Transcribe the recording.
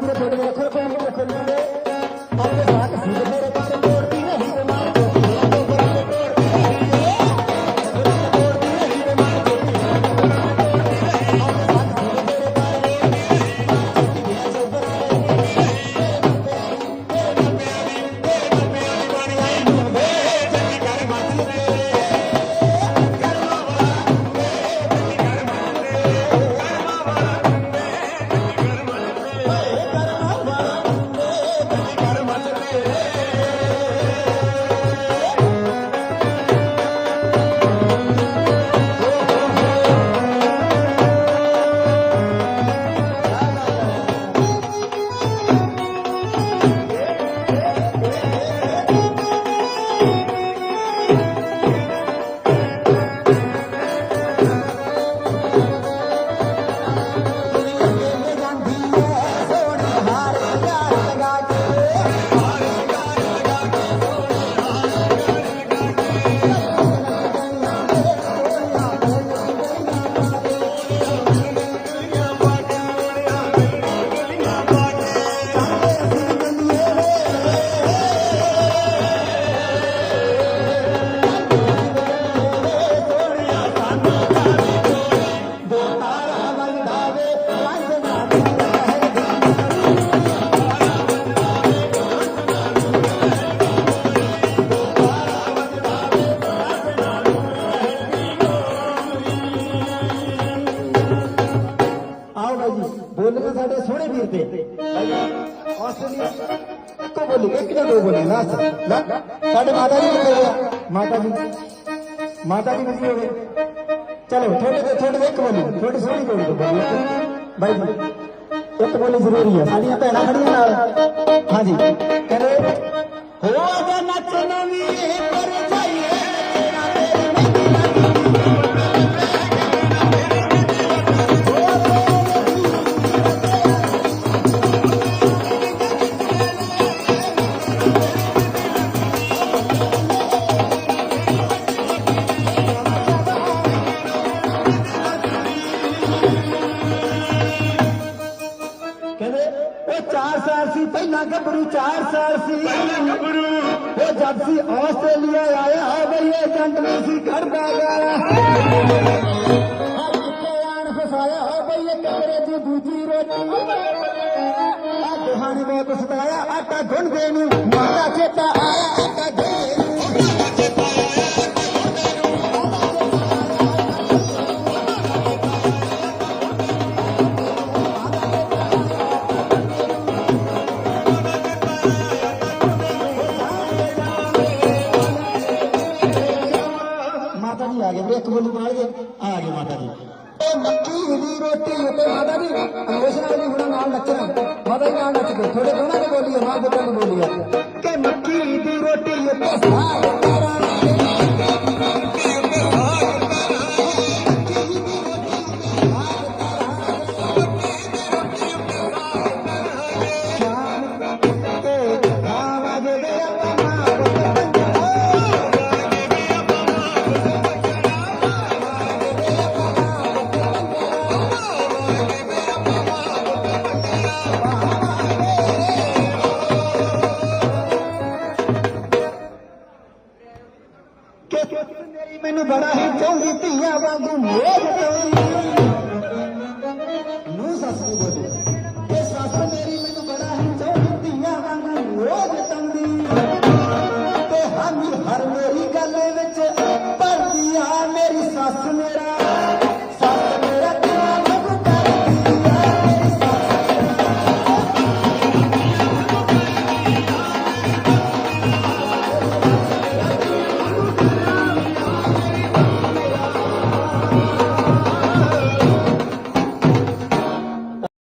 पूरे फोटो में रखो रखो रखो रखो अपने साथ सीधे मेरे बारे में गिरते को बोली, एक ने दो बोले? ना, सर साढ़े माता जी निकल माता जी माता जी निकली हो चलो, थोड़े दे थोड़े एक बोली, थोड़ी सोनी को तो बोली भाई जी, एक बोली ज़रूरी है। साड़ियाँ पहना खड़ियाँ नाल। हाँ जी। कह रहे हो गया नचना भी 4 ਸਾਲ ਸੀ, ਪਹਿਲਾਂ ਗੱਭਰੂ 4 ਸਾਲ ਸੀ। ਪਹਿਲਾਂ ਗੱਭਰੂ ਉਹ ਜਦ ਸੀ ਆਸਟ੍ਰੇਲੀਆ ਆਇਆ, ਬਈ ਇਹ ਜੰਟ ਸੀ ਕਰਦਾ ਗਾਇਆ ਕਿੱਥੇ ਆਣ ਫਸਾਇਆ, ਬਈ ਇਹ ਕਮਰੇ ਦੀ ਦੂਜੀ ਰੋਟੀ। ਆ ਦੁਹਾਣੀ ਨੇ ਪਛਤਾਇਆ, ਆਟਾ ਗੁੰਨਦੇ ਨੂੰ ਮਾਤਾ ਚੇਤਾ ਆਇਆ। तुम लोग बना दिया आ गए माता जी मक्की विधि रोटी होते माता जी हमेशा जी गुणा नाल नच रहे माता जी नाल नच गए थोड़े गुणा ने बोली Samba do Morro.